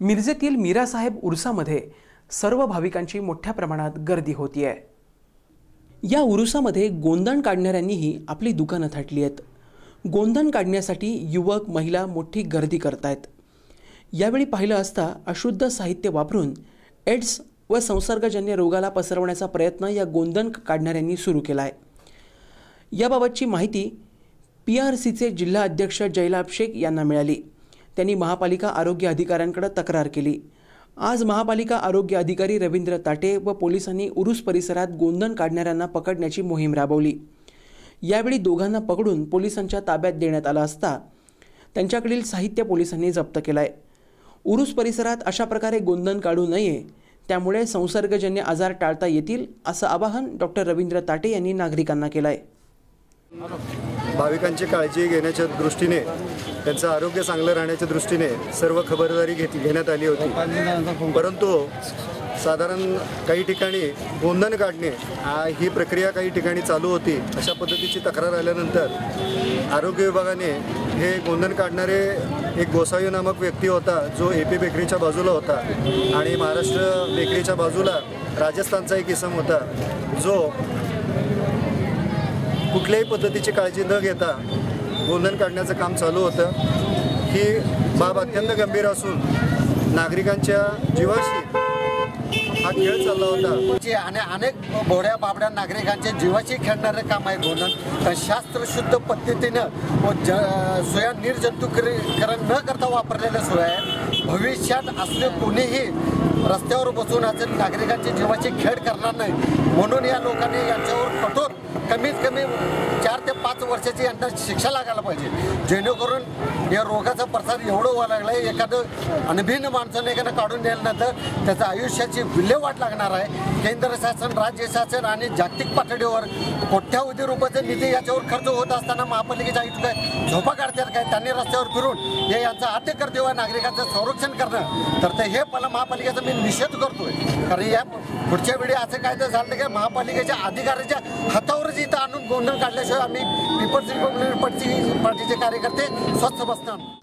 मिरजेतील मीरासाहेब उरुसामध्ये सर्व भाविकांची मोठ्या प्रमाणात गर्दी होतीये. या उरुसामध्ये गोंधण काढणाऱ्यांनीही आपली दुकानं थाटली आहेत. गोंधण काढण्यासाठी युवक महिला मोठी गर्दी करतायत. यावेळी पाहिलं असता अशुद्ध साहित्य वापरून एड्स व संसर्गजन्य रोगाला पसरवण्याचा प्रयत्न या गोंधण काढणाऱ्यांनी सुरू केला आहे याबाबतची माहिती पी आर सीचे जिल्हा अध्यक्ष जयलाभ शेख यांना मिळाली. त्यांनी महापालिका आरोग्य अधिकाऱ्यांकडे तक्रार केली. आज महापालिका आरोग्य अधिकारी रवींद्र ताटे व पोलिसांनी उरुस परिसरात गोंधण काढणाऱ्यांना पकडण्याची मोहीम राबवली. यावेळी दोघांना पकडून पोलिसांच्या ताब्यात देण्यात आला असता त्यांच्याकडील साहित्य पोलिसांनी जप्त केलं आहे उरुस परिसरात अशा प्रकारे गोंधण काढू नये त्यामुळे संसर्गजन्य आजार टाळता येतील असं आवाहन डॉक्टर रवींद्र ताटे यांनी नागरिकांना केलं आहे भाविकांची काळजी घेण्याच्या दृष्टीने त्यांचं आरोग्य चांगलं राहण्याच्या दृष्टीने सर्व खबरदारी घेत घेण्यात आली होती. परंतु साधारण काही ठिकाणी गोंधन काढणे ही प्रक्रिया काही ठिकाणी चालू होती. अशा पद्धतीची तक्रार आल्यानंतर आरोग्य विभागाने हे गोंधन काढणारे एक गोसावी नामक व्यक्ती होता जो ए पी बेकरीच्या बाजूला होता आणि महाराष्ट्र बेकरीच्या बाजूला राजस्थानचा एक इसम होता जो कुठल्याही पद्धतीची काळजी न घेता गोंधन काढण्याचं काम चालू होतं. ही बाब अत्यंत गंभीर असून नागरिकांच्या जीवाशी हा खेळ चालला होता. आणि अनेक भोड्या बाबड्या नागरिकांच्या जीवाशी खेळणारे काम आहे गोंधन शास्त्रशुद्ध पद्धतीनं व ज सोया निर्जंतुकीकरण न करता वापरलेल्या सोया आहे. भविष्यात असले कोणीही रस्त्यावर बसून असेल नागरिकांचे जीवाची खेळ करणार नाही. म्हणून या लोकांनी यांच्यावर कठोर कमीत कमी चार ते पाच वर्षाची यांना शिक्षा लागायला पाहिजे. जेणेकरून या रोगाचा प्रसार एवढं व्हायला लागला आहे एखादं अनभिन्न माणसाने एखादं काढून नेल्यानंतर त्याच्या आयुष्याची विल्हेवाट लागणार आहे. केंद्र शासन राज्य शासन आणि जागतिक पातळीवर कोट्यावधी रुपयाचे निधी याच्यावर खर्च होत असताना महापालिकेच्या आयुक्त काय झोपा काढतात काय? त्यांनी रस्त्यावर फिरून हे यांचा अत्यकर्तव्य आहे नागरिकांचं संरक्षण करणं. तर ते हे मला महापालिकेचा मी निषेध करतोय. कारण या पुढच्या वेळी असं काय तर झालं की महापालिकेच्या अधिकाऱ्याच्या हातावरच इथं आणून गोंधळ काढल्याशिवाय आम्ही पीपल्स पार्टी पार्टीचे कार्यकर्ते स्वच्छ बसणार